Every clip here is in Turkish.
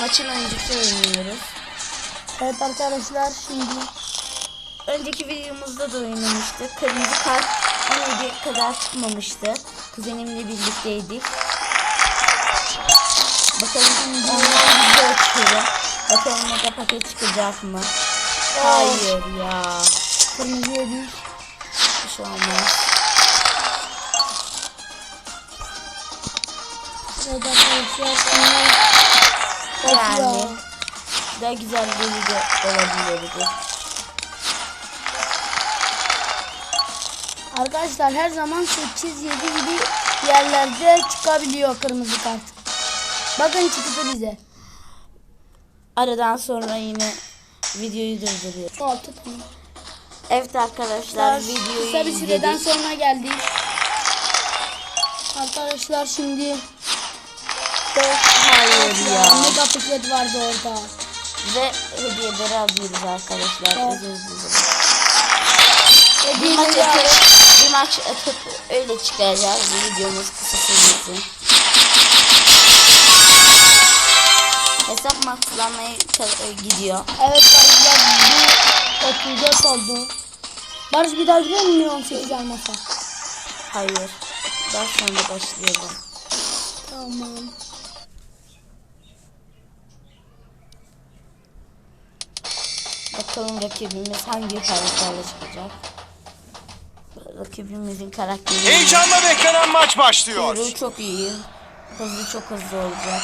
maçın oyuncusu oynuyoruz. Evet arkadaşlar şimdi Önceki videomuzda da oynamıştık. Kırmızı kart 17'ye kadar çıkmamıştı. Kuzenimle birlikteydik. Bakalım ondan video açıyorum. Bakalım o da paket çıkacak mı? Hayır ya. kırmızı yedik. Bir şey olmaz. Evet arkadaşlar şimdi Yani daha güzel bir video olabilirdi. Arkadaşlar her zaman 8-7 gibi yerlerde çıkabiliyor kırmızı kart. Bakın çıktı bize. Aradan sonra yine videoyu durduruyor. 6 tane. Evet arkadaşlar Kısa videoyu bir süreden izledik. sonra geldik. Arkadaşlar şimdi Hayır ya. mega paket vardı orada. Ve hediyeleri alıyoruz arkadaşlar. Evet. Özür dilerim. Bir maç atıp, bir maç atıp öyle çıkaracağız. Bu videomuz kısa sürmesin. Hesap maxlanmaya çal- gidiyor. Evet arkadaşlar bu 34 oldu. Barış bir daha biliyor musun 18 almasa? Hayır. Daha sonra başlayalım. Tamam. Bakalım rakibimiz hangi karakterle çıkacak. Rakibimizin karakteri Heyecanla beklenen maç başlıyor. kuyruğu çok iyi. Hızlı çok hızlı olacak.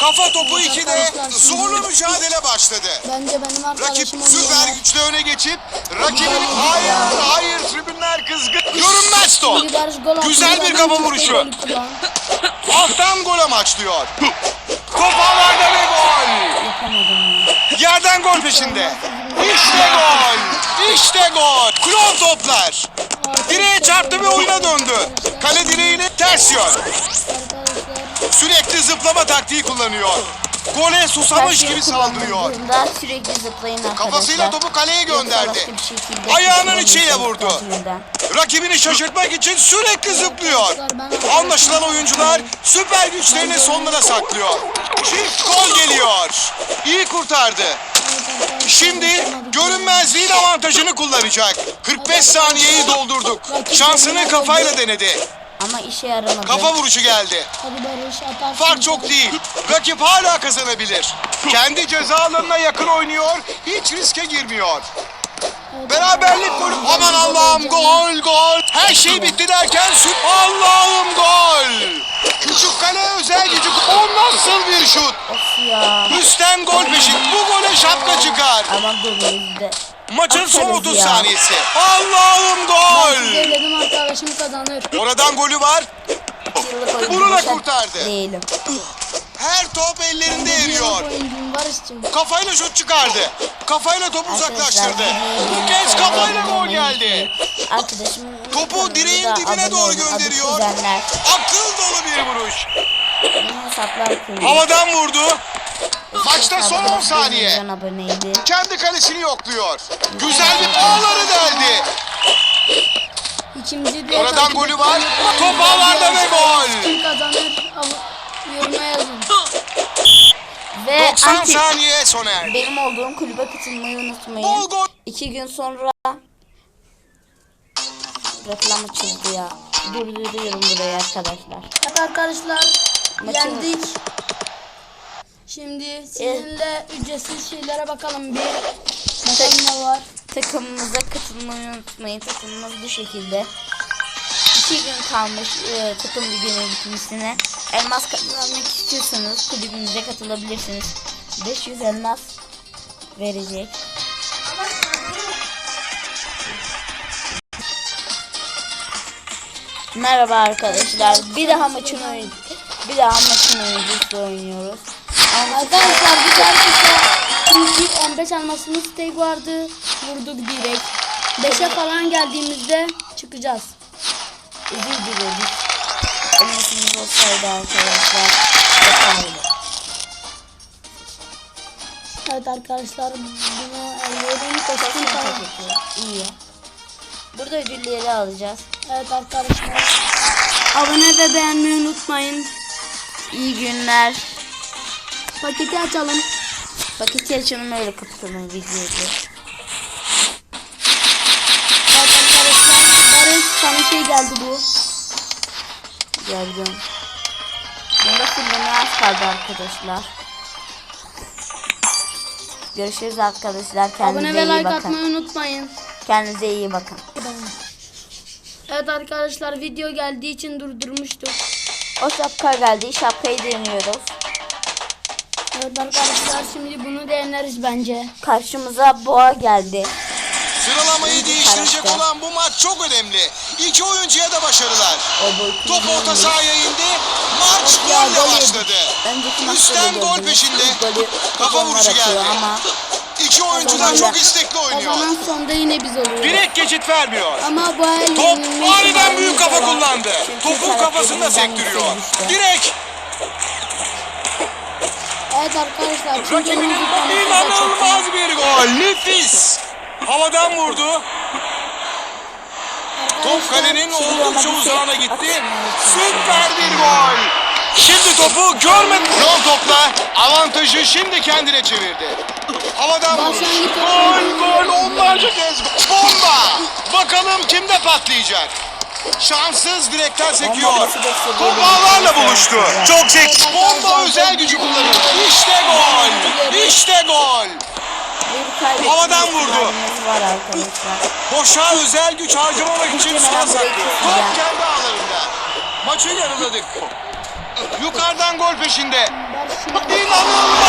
Kafa topu 2'de zorlu mücadele başladı. Bence benim Rakip arkadaşım süper güçle öne geçip rakibini hayır hayır tribünler kızgın. Görünmez top. Güzel bir kafa vuruşu. Alttan gol amaçlıyor. Top ağlarda ve gol. Yerden gol peşinde. İşte gol. İşte gol. Klon toplar. Direğe çarptı ve oyuna döndü. Kale direğine ters yön. Sürekli zıplama taktiği kullanıyor. Gole susamış gibi saldırıyor. sürekli zıplayın arkadaşlar. Kafasıyla topu kaleye gönderdi. Ayağının içiyle vurdu. Rakibini şaşırtmak için sürekli zıplıyor. Anlaşılan oyuncular süper güçlerini sonlara saklıyor. Çift gol geliyor. İyi kurtardı. Şimdi görünmezliğin avantajını kullanacak. 45 saniyeyi doldurduk. Şansını kafayla denedi. Ama işe yaramadı. Kafa vuruşu geldi. Hadi. Fark çok değil. Rakip hala kazanabilir. Kendi ceza alanına yakın oynuyor. Hiç riske girmiyor. Beraberlik golü. Aman Allah'ım gol gol. Her şey bitti derken. Allah'ım gol. Küçük kale özel gücü. O nasıl bir şut? Of ya. Üstten gol peşin. Bu gole şapka çıkar. Ama golümüzde. Maçın son Atarız 30 ya. saniyesi. Allah'ım gol. Size dedim arkadaşım kazanır. Oradan golü var. Bunu da kurtardı. Değilim. Her top ellerinde eriyor. Kafayla şut çıkardı. Kafayla topu uzaklaştırdı. Bu kez kafayla gol geldi. Topu direğin dibine doğru gönderiyor. Akıl dolu bir vuruş. Hesaplar. Havadan vurdu. Maçta son 10 Hesabım saniye. aboneydi. Kendi kalesini yokluyor. Güzel bir ağları deldi. İkinci diye Oradan golü var. Top ağlarda ve gol. Kim kazanır? Av- Yoruma yazın. Ve 90 anti saniye sona erdi. benim olduğum kulübe katılmayı unutmayın. Bol gol. İki gün sonra reklam açıldı ya. Durduruyorum burayı arkadaşlar. Evet arkadaşlar Maçı- yendik. Şimdi sizinle ücretsiz şeylere bakalım bir. Bakalım ne var. Takımımıza katılmayı unutmayın. Takımımız bu şekilde. İki gün kalmış e, takım liginin bitmesine. Elmas kazanmak istiyorsanız kulübümüze katılabilirsiniz. 500 elmas verecek. Merhaba arkadaşlar. Bir daha maçın oyun bir daha maçın oyuncusu oynuyoruz. Arkadaşlar bir arkadaşlar çünkü 15 almasımız tek vardı. Vurduk direkt. 5'e falan geldiğimizde çıkacağız. Özür dileriz. Elmasımız olsaydı arkadaşlar yapardık. Evet arkadaşlar bunu ellerim kötü. İyi. Burada ödülleri alacağız. Evet arkadaşlar. Abone ve beğenmeyi unutmayın. İyi günler. Paketi açalım. Paketi açalım öyle kapatalım videoyu. Evet arkadaşlar. Barış sana şey geldi bu. Gördüm. Bunda fullemeye az kaldı arkadaşlar. Görüşürüz arkadaşlar. Abone Kendinize ve iyi like bakın. atmayı unutmayın. Kendinize iyi bakın. Evet arkadaşlar video geldiği için durdurmuştuk. O şapka geldi. Şapkayı deniyoruz. Evet arkadaşlar şimdi bunu deneriz bence. Karşımıza boğa geldi. Sıralamayı değiştirecek olan bu maç çok önemli. İki oyuncuya da başarılar. O Top orta sahaya indi. Maç golle başladı. Önceki Üstten gol peşinde. Kafa vuruşu geldi. Ama İki oyuncu da Kazanan- çok istekli oynuyor. Kazanan sonda yine biz oluyoruz. Direkt geçit vermiyor. Ama bu el Top aniden büyük kafa kullandı. Topu kafasında sektiriyor. Direkt Evet arkadaşlar. Rakibinin inanılmaz bir gol. Nefis. Havadan vurdu. Top kalenin oldukça uzağına gitti. Süper bir gol. Şimdi topu görmedi. Son topla avantajı şimdi kendine çevirdi. Havadan Gol gol onlarca kez. Bomba. Bakalım kimde patlayacak. Şanssız direkten sekiyor. Top ağlarla buluştu. Çok zeki. Bomba özel gücü kullanıyor. İşte gol. İşte gol. Havadan vurdu. ihtimalimiz var arkadaşlar. Boşa özel güç harcamamak için sağ saklıyor. Top kendi ağlarında. Maçı yarıladık. Yukarıdan gol peşinde. İnanılmaz.